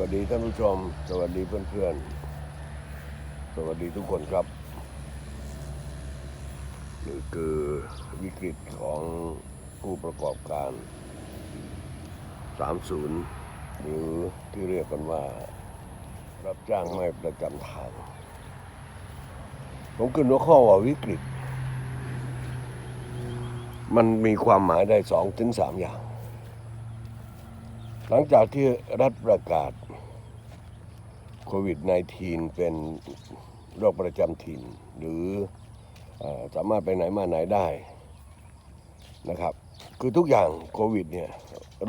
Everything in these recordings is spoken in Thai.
วัสดีท่านผู้ชม สวัสดีเพื่อนๆ สวัสดีทุกคนครับ นี่คือวิกฤตของผู้ประกอบการ 30 หรือที่เรียกกันว่า รับจ้างไม่ประจำทาง ผมขึ้นหัวข้อว่าวิกฤต มันมีความหมายได้สองถึงสามอย่างหลังจากที่รัฐประกาศ โควิด -19 เป็นโรคประจำถิ่น หรืออสามารถไปไหนมาไหนได้นะครับ คือทุกอย่างโควิดเนี่ย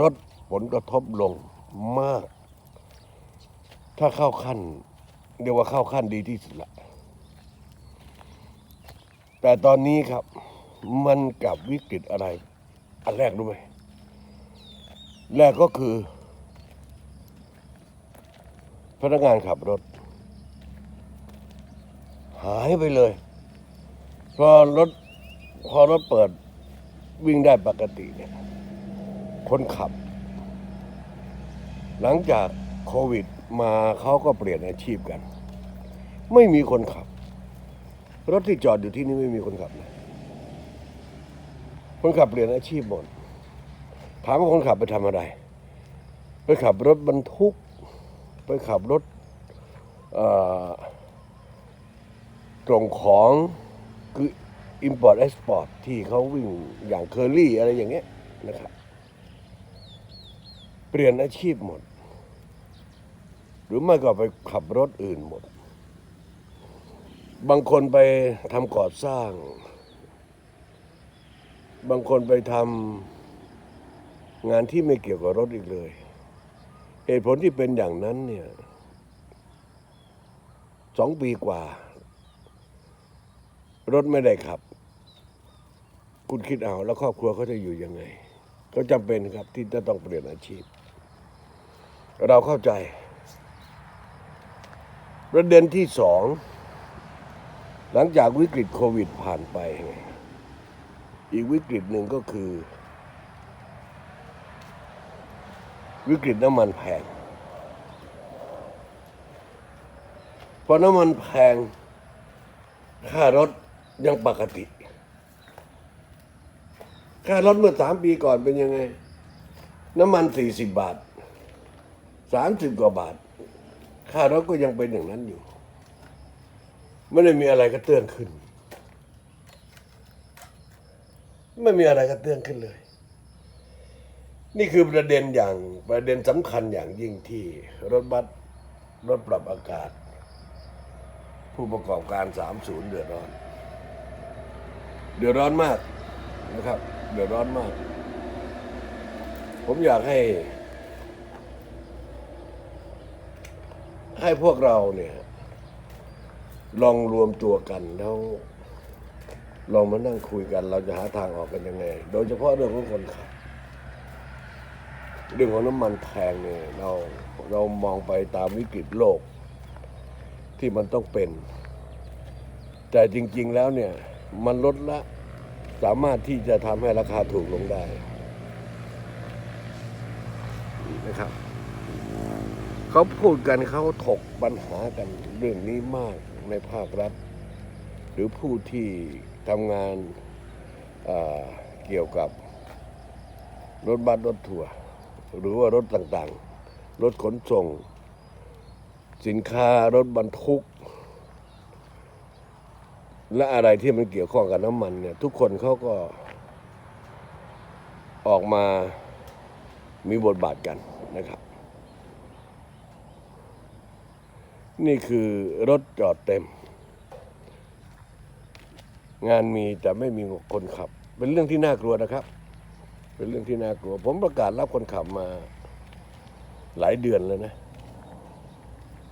ลดผลกระทบลงมาก ถ้าเข้าขั้นเรียกว่าเข้าขั้นดีที่สุดละแต่ตอนนี้ครับมันกับวิกฤตอะไร อันแรกรู้ไหมแรกก็คือ พนักงานขับรถ หายไปเลย พอรถพอรถเปิดวิ่งได้ปกติเนี่ย คนขับ หลังจากโควิดมาเขาก็เปลี่ยนอาชีพกัน ไม่มีคนขับ รถที่จอดอยู่ที่นี่ไม่มีคนขับนะคนขับเปลี่ยนอาชีพหมดถามว่าคนขับไปทำอะไร ไปขับรถบรรทุก ไปขับรถเอ่อส่งของคือ import export ที่เขาวิ่งอย่างเคอรี่อะไรอย่างเงี้ยนะครับ เปลี่ยนอาชีพหมด หรือไม่ก็ไปขับรถอื่นหมด บางคนไปทำก่อสร้าง บางคนไปทำงานที่ไม่เกี่ยวกับรถอีกเลย เหตุผลที่เป็นอย่างนั้นเนี่ยสองปีกว่า รถไม่ได้ขับ คุณคิดเอาแล้วครอบครัวเขาจะอยู่ยังไงก็จำเป็นครับที่จะต้องเปลี่ยนอาชีพ เราเข้าใจ ประเด็นที่สอง หลังจากวิกฤตโควิดผ่านไป อีกวิกฤตหนึ่งก็คือ วิกฤตน้ำมันแพงพอน้ำมันแพง ค่ารถยังปกติ ค่ารถเมื่อสามปีก่อนเป็นยังไง น้ำมันสี่สิบบาทสามสิบกว่าบาท ค่ารถก็ยังเป็นอย่างนั้นอยู่ ไม่ได้มีอะไรกระเตื้องขึ้น ไม่มีอะไรกระเตื้องขึ้นเลย นี่คือประเด็นอย่างประเด็นสำคัญอย่างยิ่งที่รถบัสรถปรับอากาศ ผู้ประกอบการ 30 เดือดร้อน เดือดร้อนมากนะครับ เดือดร้อนมาก ผมอยากให้ ให้พวกเราเนี่ย ลองรวมตัวกันแล้วลองมานั่งคุยกัน เราจะหาทางออกกันยังไง โดยเฉพาะเรื่องของคนขับ เรื่องของน้ำมันแพงเนี่ยเราเรามองไปตามวิกฤตโลกที่มันต้องเป็น แต่จริง ๆแล้วเนี่ยมันลดละสามารถที่จะทำให้ราคาถูกลงได้นะครับเขาพูดกันเขาถกปัญหากันเรื่องนี้มากในภาครัฐ หรือผู้ที่ทำงานเอ่อเกี่ยวกับรถบัสรถทัวร์ หรือว่ารถต่างๆ รถขนส่ง สินค้ารถบรรทุก และอะไรที่มันเกี่ยวข้องกับน้ำมันเนี่ย ทุกคนเขาก็ออกมามีบทบาทกันนะครับ นี่คือรถจอดเต็ม งานมีแต่ไม่มีคนขับ เป็นเรื่องที่น่ากลัวนะครับ เป็นเรื่องที่น่ากลัว ผมประกาศรับคนขับมาหลายเดือนแล้วนะ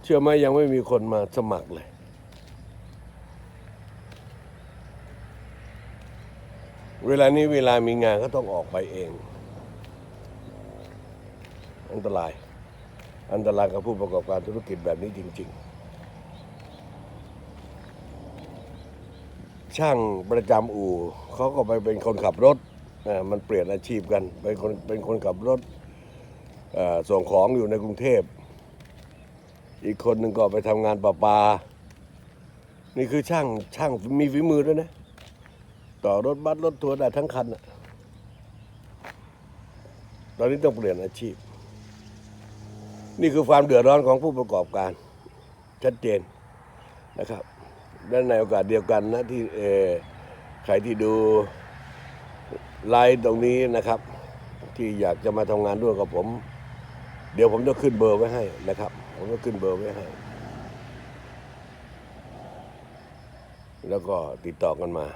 เชื่อไหมยังไม่มีคนมาสมัครเลย เวลานี้เวลามีงานก็ต้องออกไปเอง อันตราย อันตรายกับผู้ประกอบการธุรกิจแบบนี้จริง ๆช่างประจำอู่เขาก็ไปเป็นคนขับรถ มันเปลี่ยนอาชีพกัน เป็นคนเป็นคนขับรถส่งของอยู่ในกรุงเทพ อีกคนหนึ่งก็ไปทำงานประปา นี่คือช่างช่างมีฝีมือด้วยนะ ต่อรถบัสรถทัวร์ได้ทั้งคันตอนนี้ต้องเปลี่ยนอาชีพ นี่คือความเดือดร้อนของผู้ประกอบการ ชัดเจนนะครับ และในโอกาสเดียวกันนะที่ใครที่ดู ไลน์ตรงนี้นะครับ ที่อยากจะมาทำงานด้วยกับผม เดี๋ยวผมจะขึ้นเบอร์ไว้ให้นะครับ ผมจะขึ้นเบอร์ไว้ให้ แล้วก็ติดต่อกันมา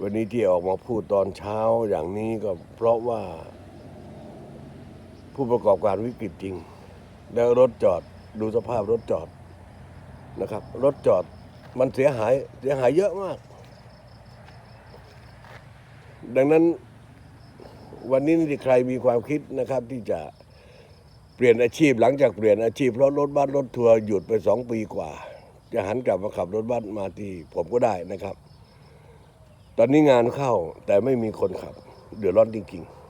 วันนี้ที่ออกมาพูดตอนเช้าอย่างนี้ก็เพราะว่า ผู้ประกอบการวิกฤตจริง แล้วรถจอดดูสภาพรถจอดนะครับ รถจอดมันเสียหายเสียหายเยอะมาก ดังนั้นวันนี้ที่ใครมีความคิดนะครับที่จะเปลี่ยนอาชีพหลังจากเปลี่ยนอาชีพเพราะรถบัสรถทัวร์หยุดไปสองปีกว่า จะหันกลับมาขับรถบัสมาที่ผมก็ได้นะครับ ตอนนี้งานเข้าแต่ไม่มีคนขับ เดือดร้อนจริงๆ